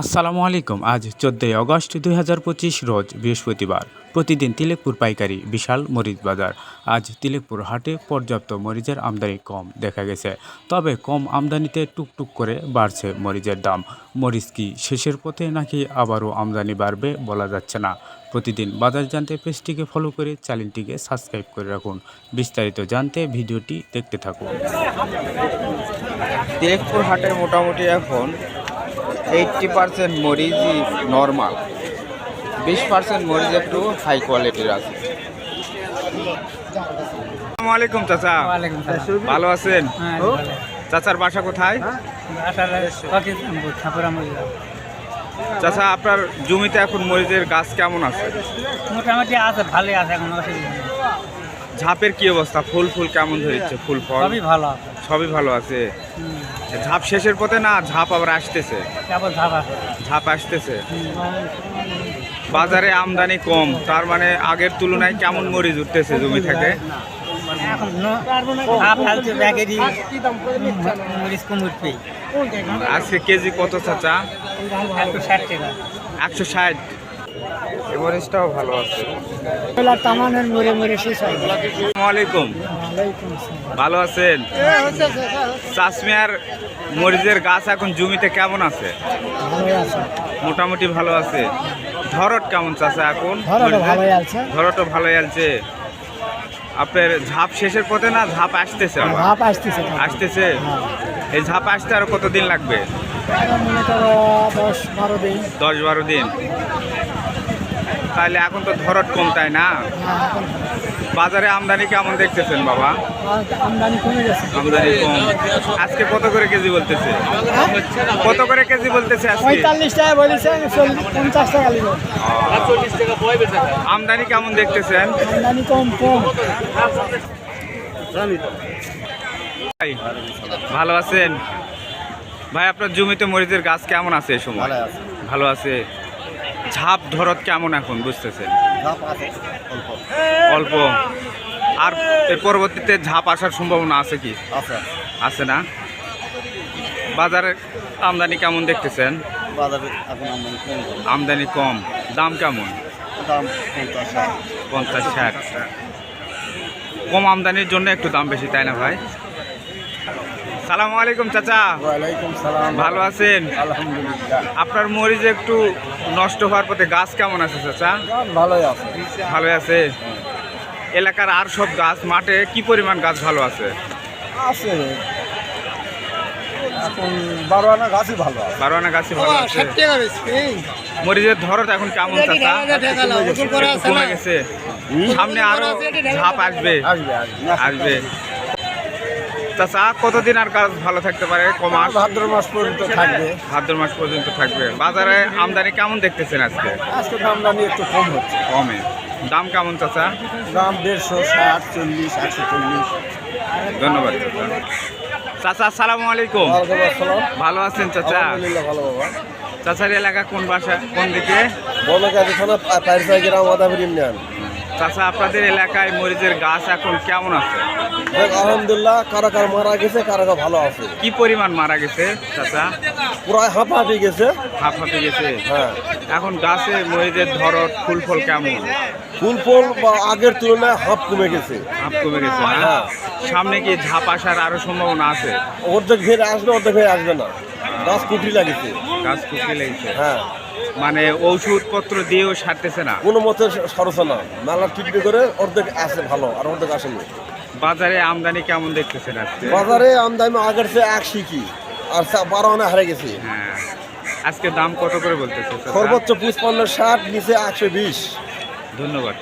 আসসালামু আলাইকুম। আজ চোদ্দই আগস্ট দুই হাজার পঁচিশ রোজ বৃহস্পতিবার। প্রতিদিন তিলেকপুর পাইকারি বিশাল মরিচ বাজার। আজ তিলেকপুর হাটে পর্যাপ্ত মরিচের আমদানি কম দেখা গেছে। তবে কম আমদানিতে টুকটুক করে বাড়ছে মরিচের দাম। মরিচ কি শেষের পথে নাকি আবারও আমদানি বাড়বে বলা যাচ্ছে না। প্রতিদিন বাজার জানতে পেজটিকে ফলো করে চ্যানেলটিকে সাবস্ক্রাইব করে রাখুন। বিস্তারিত জানতে ভিডিওটি দেখতে থাকুন। তিলেকপুর হাটে মোটামুটি এখন এইটটি পার্সেন্ট মরিচই নর্মাল বিশ পার্সেন্ট মরিচ একটু হাই কোয়ালিটির আছে। আসসালামু আলাইকুম চাচা। ভালো আছেন? চাচার বাসা কোথায়? চাচা আপনার জমিতে এখন মরিচের গাছ কেমন আছে? মোটামুটি আছে ভালোই আছে এখন ঝাপের কি অবস্থা? ফুল ফুল কেমন ধরেছে ফুল ফল? সবই ভালো আছে। সবই ভালো আছে? ঝাপ শেষের পথে না ঝাপ আবার আসতেছে? ঝাপ আসতেছে? বাজারে আমদানি কম তার মানে আগের তুলনায় কেমন মরিচ উঠতেছে জমি থেকে? আজকে কেজি কত চাচা? একশো ষাট। মরিচটাও ভালো আছে। তামানের মরে মরে শেষ হয় আসসালামু আলাইকুম। ভালো আছেন? চাষমিয়ার মরিচের গাছ এখন জমিতে কেমন আছে? মোটামুটি ভালো আছে। ধরট কেমন চাচা এখন? ধরটও ভালোই আছে আপনার ঝাপ শেষের পথে না ঝাপ আসতেছে? আসতেছে আসতেছে? এই ঝাপ আসতে আরও কতদিন লাগবে? দশ বারো দিন। দশ বারো দিন। তাহলে এখন তো ধরট কম তাই না? বাজারে আমদানি কেমন দেখতেছেন বাবা? আমদানি কমে গেছে। আমদানি কম। আজকে কত করে কেজি বলতেছে? কত করে কেজি বলতেছে পঁয়তাল্লিশ টাকা বলেছে পঞ্চাশ টাকা আমদানি কেমন দেখতেছেন? আমদানি কম কম। ভাই, ভালো আছেন? ভাই আপনার জমিতে মরিচের গাছ কেমন আছে এই সময়? ভালো আছে? ঝাপ ধরত কেমন এখন বুঝতেছেন? অল্প। আর এর পরবর্তীতে ঝাপ আসার সম্ভাবনা আছে কি? আছে। না? বাজারে আমদানি কেমন দেখতেছেন? আমদানি কম। দাম কেমন। পঞ্চাশ ষাট। কম আমদানির জন্য একটু দাম বেশি তাই না ভাই? সালাম আলাইকুম চাচা। ভালো আছেন? আপনার মরিচ একটু নষ্ট হওয়ার পথে গাছ কেমন আছে চাচা? আছে। ভালো আছে? এলাকার আর সব গাছ মাঠে কি পরিমাণ গাছ ভালো আছে? আছে। বারো আনা গাছই ভালো আছে। বারো আনা গাছই ভালো আছে। মরিচের ধরত এখন কেমন চাচা? কমে গেছে। সামনে আরও ঝাপ আসবে। আসবে। চাচা কতদিন আর গাছ ভালো থাকতে পারে? কমাস ভাদ্র মাস পর্যন্ত থাকবে। ভাদ্র মাস পর্যন্ত থাকবে। বাজারে আমদানি কেমন দেখতেছেন আজকে? আজকে দামদানি একটু কম হচ্ছে। কমে। দাম কেমন চাচা? দাম দেড়শো ষাট চল্লিশ একশো চল্লিশ। ধন্যবাদ চাচা। চাচা আসসালামু আলাইকুম। ভালো আছেন চাচা? ভালো বাবা। চাচার এলাকা কোন বাসা কোন দিকে? চাচা আপনাদের এলাকায় মরিচের গাছ এখন কেমন আছে? আলহামদুলিল্লাহ কারও কারও মারা গেছে কারও কারও ভালো আছে। কি পরিমাণ মারা গেছে চাচা? প্রায় হাঁপাহাঁপি গেছে। হাফ হাফে গেছে? হ্যাঁ। এখন গাছে মরিচের ধরত ফুল ফল কেমন? ফুল ফল বা আগের তুলনায় হাফ কমে গেছে। হাফ কমে গেছে হ্যাঁ। সামনে কি ঝাপ আসার আরও সম্ভাবনা আছে? অর্ধেক ঘেরে আসবে অর্ধেক ঘেরে আসবে না। গাছ কুটি লাগিছে গাছ কুকিয়ে লেগেছে হ্যাঁ। মানে ওষুধপত্র দিয়েও সারতেছে না? কোনো মতে সরছে না। মেলা ট্রিটমেন্ট করে অর্ধেক আসে ভালো আর অর্ধেক আসেনি। বাজারে আমদানি কেমন দেখতেছেন আজকে? বাজারে আমদানি আগের চেয়ে একশি কি আর বারো আনা হারে গেছে। হ্যাঁ। আজকে দাম কত করে বলতেছে সর্বোচ্চ পঁচিশ পনেরো ষাট নিচে একশো বিশ। ধন্যবাদ